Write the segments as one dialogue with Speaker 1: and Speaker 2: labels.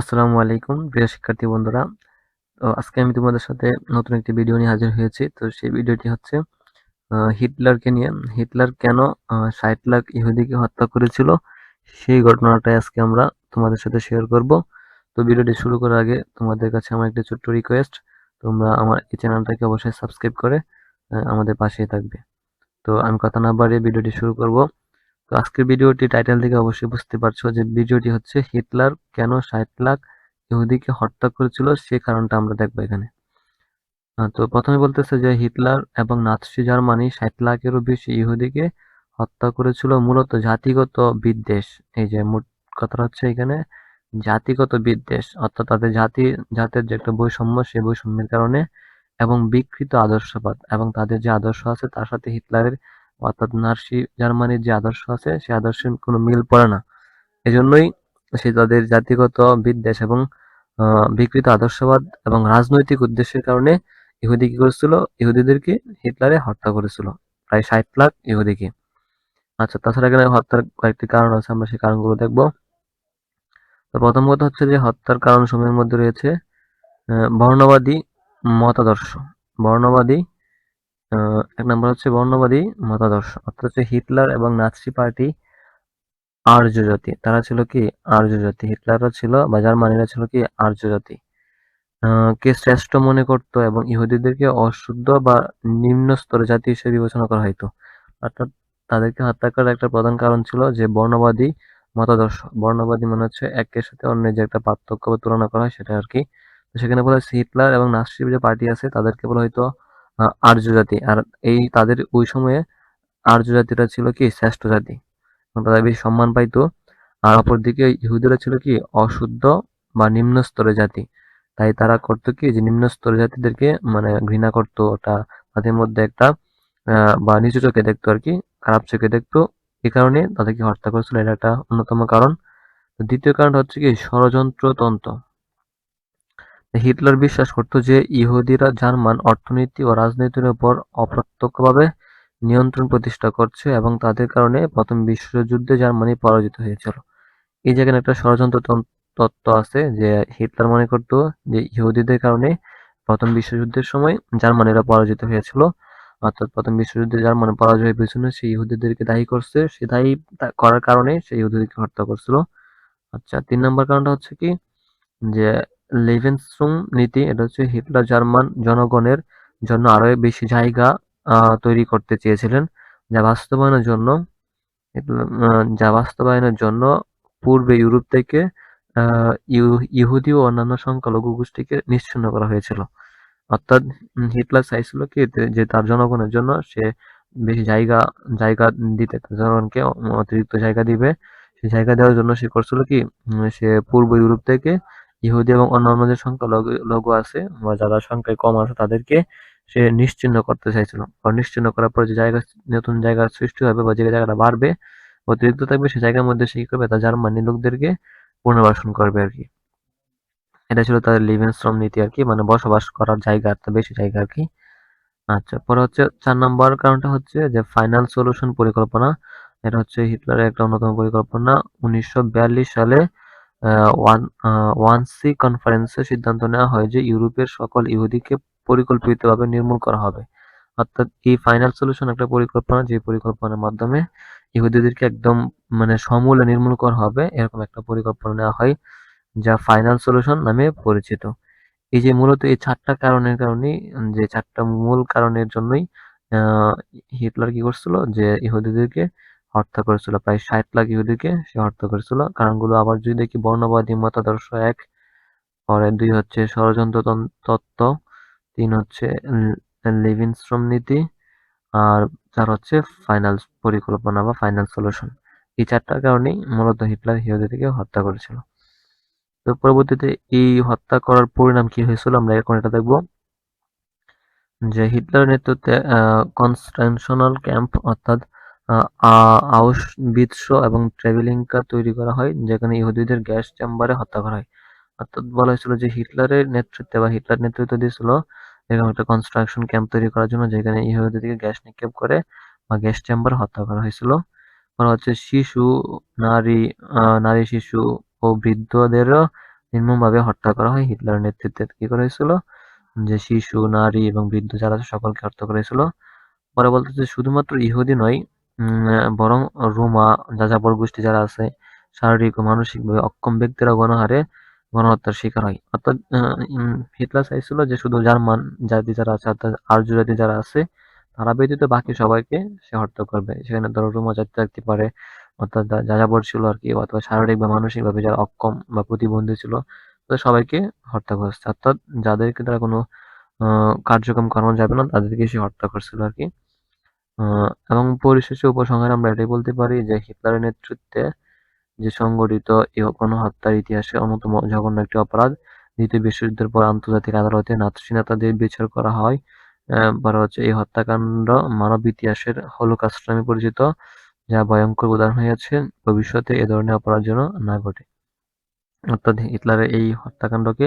Speaker 1: আসসালামু আলাইকুম, প্রিয় শিক্ষার্থী বন্ধুরা। তো আজকে আমি তোমাদের সাথে নতুন একটি ভিডিও নিয়ে হাজির হয়েছি। তো সেই ভিডিওটি হচ্ছে হিটলারকে নিয়ে। হিটলার কেন ষাট লাখ ইহুদিকে হত্যা করেছিল? সেই ঘটনাটাই আজকে আমরা তোমাদের সাথে শেয়ার করব। তো ভিডিওটি শুরু করার আগে তোমাদের কাছে আমার একটি ছোট্ট রিকোয়েস্ট তোমরা আমার এই চ্যানেলটাকে অবশ্যই সাবস্ক্রাইব করে আমাদের পাশেই থাকবে। তো আমি কথা না বাড়িয়ে ভিডিওটি শুরু করব। তো আজকের ভিডিওটি টাইটেল থেকে অবশ্যই বুঝতে পারছ যে ভিডিওটি হচ্ছে হিটলার কেন ষাট লাখ ইহুদিকে হত্যা করেছিল, সে কারণটা আমরা দেখব এখানে। তো প্রথমে বলতেছে যে হিটলার এবং নাৎসি জার্মানি ষাট লাখেরও বেশি ইহুদিকে হত্যা করেছিল মূলত জাতিগত বিদ্বেষ। এই যে মোট কথাটা হচ্ছে এখানে, জাতিগত বিদ্বেষ, অর্থাৎ তাদের জাতি, জাতের যে একটা বৈষম্য সেই বৈষম্যের কারণে এবং বিকৃত আদর্শবাদ এবং তাদের যে আদর্শ আছে তার সাথে হিটলারের অর্থাৎ নার্সি জার্মানির যে আদর্শ আছে সে আদর্শের কোনো মিল পড়ে না। এজন্যই সে তাদের জাতিগত বিদ্বেষ এবং বিকৃত আদর্শবাদ এবং রাজনৈতিক উদ্দেশ্যের কারণে ইহুদি কি করেছিল? ইহুদিদেরকে হিটলারে হত্যা করেছিল। প্রায় ষাট লাখ ইহুদিকে। আচ্ছা তাছাড়া এখানে হত্যার কয়েকটি কারণ আছে, আমরা সেই কারণগুলো দেখব। তো প্রথম কথা হচ্ছে যে হত্যার কারণ সময়ের মধ্যে রয়েছে বর্ণবাদী মতাদর্শ। বর্ণবাদী এক নম্বর হচ্ছে বর্ণবাদী মতাদর্শ, অর্থাৎ হচ্ছে হিটলার এবং নাৎসি পার্টি আর্য জাতি তারা ছিল কি? আর্য জাতি হিটলাররা ছিল বা জার্মানিরা ছিল কি? আর্য জাতি কে শ্রেষ্ঠ মনে করত এবং ইহুদিদেরকে অশুদ্ধ বা নিম্ন স্তরের জাতি হিসেবে বিবেচনা করা হইতো? অর্থাৎ তাদেরকে হত্যা করার একটা প্রধান কারণ ছিল যে বর্ণবাদী মতাদর্শ। বর্ণবাদী মানে হচ্ছে একের সাথে অন্যের যে একটা পার্থক্য বা তুলনা করা হয় সেটা আর কি। সেখানে বলা হচ্ছে হিটলার এবং নাসির যে পার্টি আছে তাদেরকে বলা হয়তো আর্য জাতি আর এই তাদের ওই সময়ে আর্য জাতিটা ছিল কি, শ্রেষ্ঠ জাতি। তারা বেশি সম্মান পাইতো। আর অপরদিকে ইহুদিরা ছিল কি, অশুদ্ধ বা নিম্ন স্তরের জাতি। তাই তারা করতো কি, যে নিম্ন স্তরের জাতিদেরকে মানে ঘৃণা করতো। ওটা তাদের মধ্যে একটা বা নিচু চোখে দেখতো আর কি, খারাপ চোখে দেখতো। এই কারণে তাদেরকে হত্যা করেছিল। এটা একটা অন্যতম কারণ। দ্বিতীয় কারণ হচ্ছে কি, ষড়যন্ত্রতন্ত্র। হিটলার বিশ্বাস করত যে ইহুদিরা জার্মান অর্থনীতি ও রাজনীতির উপর অপ্রত্যক্ষভাবে নিয়ন্ত্রণ প্রতিষ্ঠা করছে এবং তাদের কারণে প্রথম বিশ্বযুদ্ধে জার্মানি পরাজিত হয়েছিল। এই জায়গায় একটা ষড়যন্ত্র তত্ত্ব আছে যে হিটলার মনে করত যে ইহুদিদের কারণে প্রথম বিশ্বযুদ্ধের সময় জার্মানিরা পরাজিত হয়েছিল। অর্থাৎ প্রথম বিশ্বযুদ্ধে জার্মানি পরাজয়ের পেছনে সে ইহুদিদেরকে দায়ী করছে, সে দায়ী করার কারণে সে ইহুদিদেরকে হত্যা করছিল। আচ্ছা তিন নম্বর কারণটা হচ্ছে কি? যে লেভেনস্ট্রুম নীতি, এটা হচ্ছে হিটলার জার্মান জনগণের জন্য আরও বেশি জায়গা তৈরি করতে চেয়েছিলেন। যা বাস্তবায়নের জন্য যা বাস্তবায়নের জন্য পূর্বে ইউরোপ থেকে ইহুদি ও অন্যান্য সংখ্যালঘু গোষ্ঠীকে নিশ্চিন্ন করা হয়েছিল। অর্থাৎ হিটলার চাইছিল কি যে তার জনগণের জন্য সে বেশি জায়গা জায়গা দিতে জনগণকে অতিরিক্ত জায়গা দিবে। সেই জায়গা দেওয়ার জন্য সে করছিল কি সে পূর্ব ইউরোপ থেকে ইহুদি এবং অন্যান্য যে সংখ্যালঘু আছে বা যারা সংখ্যায় কম আছে, তাদেরকে সে নিশ্চিহ্ন করতে চাইছিল। নিশ্চিহ্ন করার পর যে জায়গা, নতুন জায়গা সৃষ্টি হবে বা যে জায়গাটা বাড়বে, অতিরিক্ত থাকবে সেই জায়গার মধ্যে সে করবে? তার জার্মানি লোকদেরকে পুনর্বাসন করবে আর কি। এটা ছিল তাদের লিভেন শ্রম নীতি আর কি মানে বসবাস করার জায়গা বেশি জায়গা আর কি। আচ্ছা পরে হচ্ছে চার নম্বর কারণটা হচ্ছে যে ফাইনাল সলিউশন পরিকল্পনা। এটা হচ্ছে হিটলারের একটা অন্যতম পরিকল্পনা। উনিশশো বিয়াল্লিশ সালে ওয়ান সি কনফারেন্সে সিদ্ধান্ত নেওয়া হয় যে ইউরোপের সকল ইহুদিকে পরিকল্পিতভাবে নির্মূল করা হবে। অর্থাৎ এই ফাইনাল সলিউশন একটা পরিকল্পনা, যে পরিকল্পনার মাধ্যমে ইহুদিদেরকে একদম মানে সমূলে নির্মূল করা হবে, এরকম একটা পরিকল্পনা নেওয়া হয়, যা ফাইনাল সলিউশন নামে পরিচিত। এই যে মূলত এই চারটা কারণের কারণেই, যে চারটা মূল কারণের জন্যই হিটলার কি করছিল? যে ইহুদিদেরকে হত্যা করেছিল। প্রায় ষাট লাখ ইহুদিকে সে হত্যা করেছিল। কারণগুলো আবার যদি দেখি, বর্ণবাদী মতাদর্শ এক, পরে দুই হচ্ছে ষড়যন্ত্র তত্ত্ব, তিন হচ্ছে লিভিংস্ট্রম নীতি, আর চার হচ্ছে ফাইনাল পরিকল্পনা বা ফাইনাল সলিউশন। এই চারটার কারণেই মূলত হিটলার ইহুদিদেরকে হত্যা করেছিল। তো পরবর্তীতে এই হত্যা করার পরিণাম কি হয়েছিল আমরা এখন এটা দেখব। যে হিটলার নেতৃত্বে কনস্ট্রাকশনাল ক্যাম্প, অর্থাৎ আউশবিৎস এবং ট্রেভেলিংকা তৈরি করা হয়, যেখানে ইহুদিদের গ্যাস চেম্বারে হত্যা করা হয়। অর্থাৎ বলা হয়েছিল যে হিটলারের নেতৃত্বে বা হিটলার নেতৃত্ব দিয়েছিল এরকম একটা কনস্ট্রাকশন ক্যাম্প তৈরি করার জন্য, যেখানে ইহুদিদেরকে গ্যাস নিক্ষেপ করে বা গ্যাস চেম্বার হত্যা করা হয়েছিল। বলা হচ্ছে শিশু, নারী নারী, শিশু ও বৃদ্ধদেরও নির্মমভাবে হত্যা করা হয় হিটলারের নেতৃত্বে। কি করা হয়েছিল? যে শিশু, নারী এবং বৃদ্ধ যারা সকলকে হত্যা করা হয়েছিল। পরে বলতেছে শুধুমাত্র ইহুদি নয় বরং রোমা, যাযাবর গোষ্ঠী যারা আছে, শারীরিক ও মানসিকভাবে অক্ষম ব্যক্তিরা গণহারে গণহত্যার শিকার হয়। অর্থাৎ হিটলার চাইছিল যে শুধু জার্মান জাতি যারা আছে, অর্থাৎ আর্য জাতি যারা আছে, তারা ব্যতীত বাকি সবাইকে সে হত্যা করবে। সেখানে ধরো রোমা জাতি থাকতে পারে, অর্থাৎ যাযাবর ছিল আর কি, অথবা শারীরিক বা মানসিকভাবে যারা অক্ষম বা প্রতিবন্ধী ছিল, তাদের সবাইকে হত্যা করছে। অর্থাৎ যাদেরকে তারা কোনো কার্যক্রম করানো যাবে না, তাদেরকে সে হত্যা করছিল আর কি। এবং পরিশেষে উপসংহারে আমরা এটাই বলতে পারি যে হিটলারের নেতৃত্বে যে সংগঠিত এই গণহত্যার ইতিহাসে অন্যতম জঘন্য একটি অপরাধ, দ্বিতীয় বিশ্বযুদ্ধের পর আন্তর্জাতিক আদালতে নাৎসি নেতাদের বিচার করা হয় পরে হচ্ছে এই হত্যাকাণ্ড মানব ইতিহাসের হলোকাস্ট নামে পরিচিত, যা ভয়ঙ্কর উদাহরণ হয়েছে ভবিষ্যতে এ ধরনের অপরাধ যেন না ঘটে। অর্থাৎ হিটলারের এই হত্যাকাণ্ডকে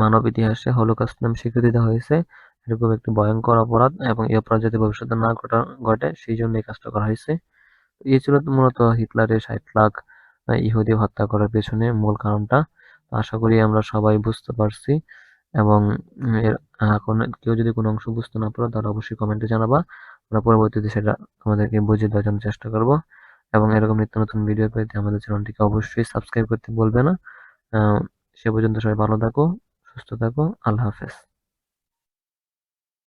Speaker 1: মানব ইতিহাসে হলোকাস্ট নামে স্বীকৃতি দেওয়া হয়েছে। এরকম একটি ভয়ঙ্কর অপরাধ এবং এই অপরাধ যাতে ভবিষ্যতে না ঘটা, ঘটে, সেই জন্য এই কাজটা করা হয়েছে। এই ছিল মূলত হিটলারের ষাট লাখ ইহুদি হত্যা করার পেছনে মূল কারণটা। আশা করি আমরা সবাই বুঝতে পারছি এবং এর কেউ যদি কোনো অংশ বুঝতে না পারো, তাহলে অবশ্যই কমেন্টে জানাবা। আমরা পরবর্তীতে সেটা তোমাদেরকে বুঝিয়ে দেওয়ার জন্য চেষ্টা করব। এবং এরকম নিত্য নতুন ভিডিও পেতে আমাদের চ্যানেলটিকে অবশ্যই সাবস্ক্রাইব করতে বলবে না। সে পর্যন্ত সবাই ভালো থাকো, সুস্থ থাকো। আল্লাহ হাফেজ।